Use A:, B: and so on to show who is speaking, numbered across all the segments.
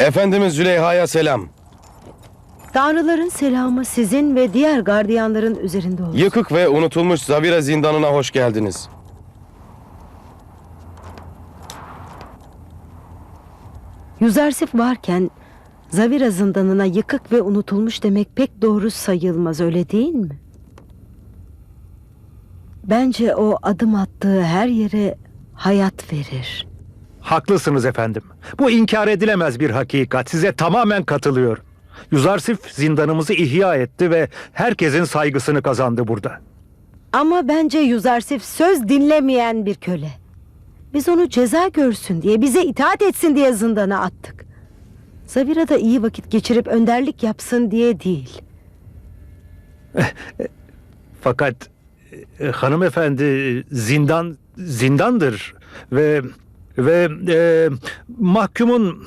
A: Efendimiz Züleyha'ya selam.
B: Tanrıların selamı sizin ve diğer gardiyanların üzerinde olsun.
A: Yıkık ve unutulmuş Zavira zindanına hoş geldiniz.
B: Yüzersif varken Zavira zindanına yıkık ve unutulmuş demek pek doğru sayılmaz öyle değil mi? Bence o adım attığı her yere hayat verir.
C: Haklısınız efendim. Bu inkar edilemez bir hakikat. Size tamamen katılıyorum. Yuzarsif zindanımızı ihya etti ve herkesin saygısını kazandı burada.
B: Ama bence Yüzersif söz dinlemeyen bir köle. Biz onu ceza görsün diye, bize itaat etsin diye zindana attık. Zavira da iyi vakit geçirip önderlik yapsın diye değil.
C: Fakat e, hanımefendi zindan zindandır ve ve e, mahkumun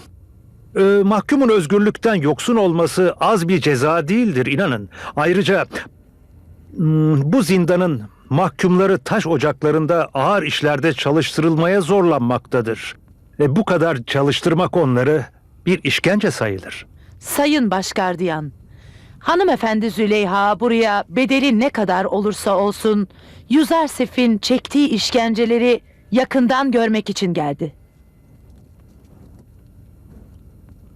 C: e, mahkumun özgürlükten yoksun olması az bir ceza değildir inanın. Ayrıca hmm, bu zindanın mahkumları taş ocaklarında ağır işlerde çalıştırılmaya zorlanmaktadır. E, bu kadar çalıştırmak onları bir işkence sayılır.
D: Sayın Başgardiyan, hanımefendi Züleyha buraya bedeli ne kadar olursa olsun Yüzersif'in çektiği işkenceleri yakından görmek için geldi.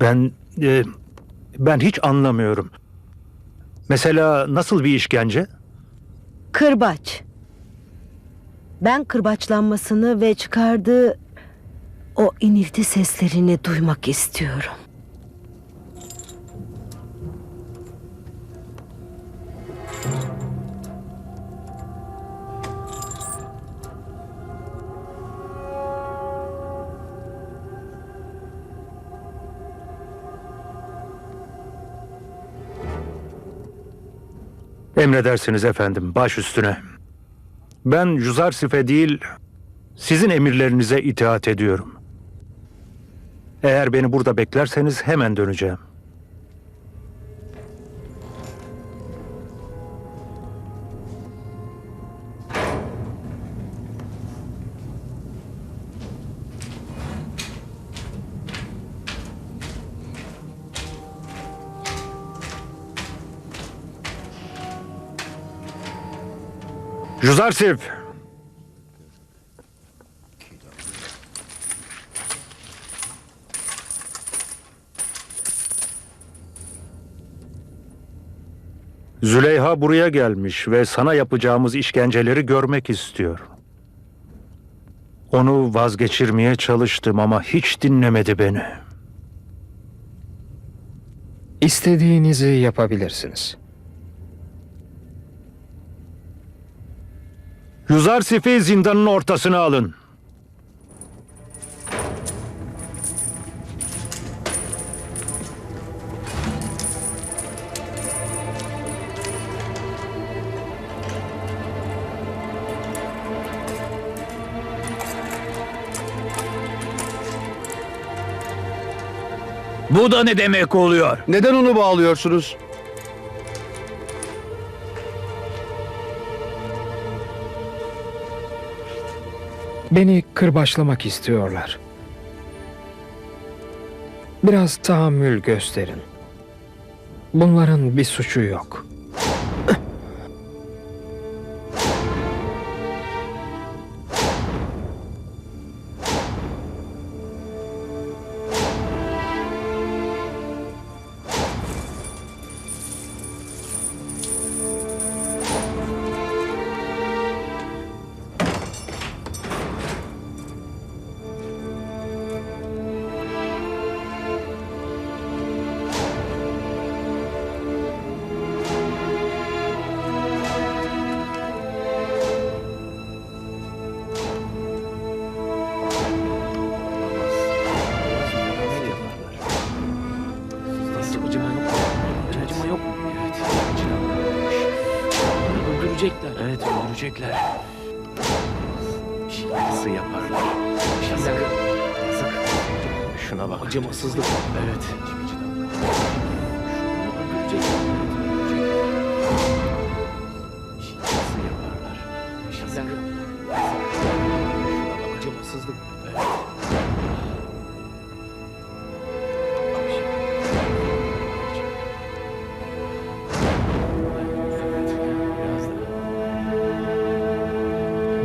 C: Ben e, ben hiç anlamıyorum. Mesela nasıl bir işkence?
B: Kırbaç. Ben kırbaçlanmasını ve çıkardığı o inilti seslerini duymak istiyorum.
C: Emredersiniz efendim, baş üstüne. Ben Juzarsif'e değil, sizin emirlerinize itaat ediyorum. Eğer beni burada beklerseniz hemen döneceğim. Juzarsif! Züleyha buraya gelmiş ve sana yapacağımız işkenceleri görmek istiyor. Onu vazgeçirmeye çalıştım ama hiç dinlemedi beni.
E: İstediğinizi yapabilirsiniz.
C: Yuzarsif'i zindanın ortasına alın.
F: Bu da ne demek oluyor?
A: Neden onu bağlıyorsunuz?
E: Beni kırbaçlamak istiyorlar. Biraz tahammül gösterin. Bunların bir suçu yok.
F: Öldürecekler. Nasıl yaparlar? Yazık. Yazık. Şuna bak. Acımasızlık. Evet. Öldürecekler. Nasıl yaparlar? Yazık. Şuna bak. Acımasızlık. Evet.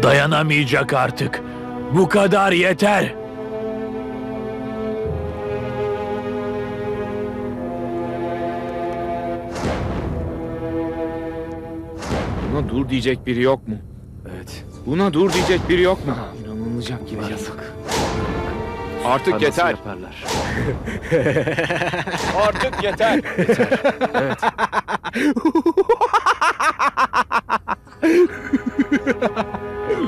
C: Dayanamayacak artık. Bu kadar yeter.
F: Buna dur diyecek biri yok mu? Evet. Buna dur diyecek biri yok mu? İnanılacak gibi. Yazık. Artık yeter. yaparlar?
A: Artık yeter.
F: Evet.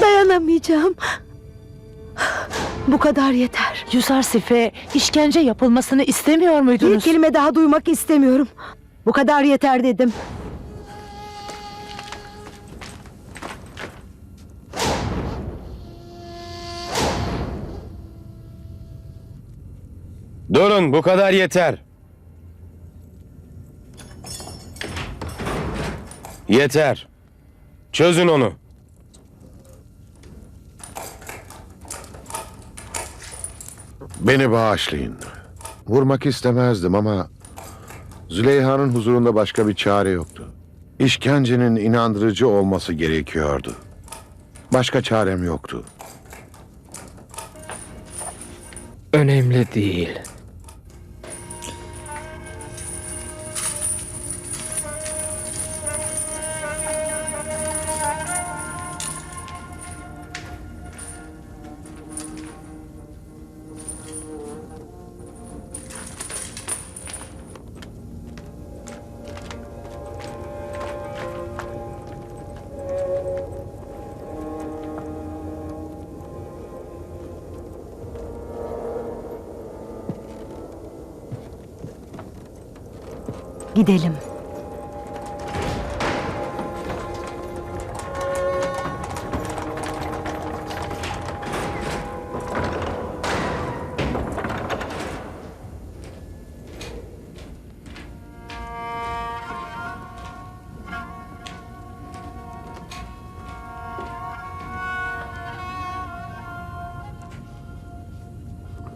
B: Dayanamayacağım. Bu kadar yeter.
D: Yuzarsif'e işkence yapılmasını istemiyor
B: Bir
D: muydunuz?
B: kelime daha duymak istemiyorum. Bu kadar yeter dedim.
A: Durun bu kadar yeter. Yeter. Çözün onu.
G: Beni bağışlayın. Vurmak istemezdim ama Züleyha'nın huzurunda başka bir çare yoktu. İşkencenin inandırıcı olması gerekiyordu. Başka çarem yoktu.
E: Önemli değil.
B: Gidelim.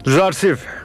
C: Zarsif,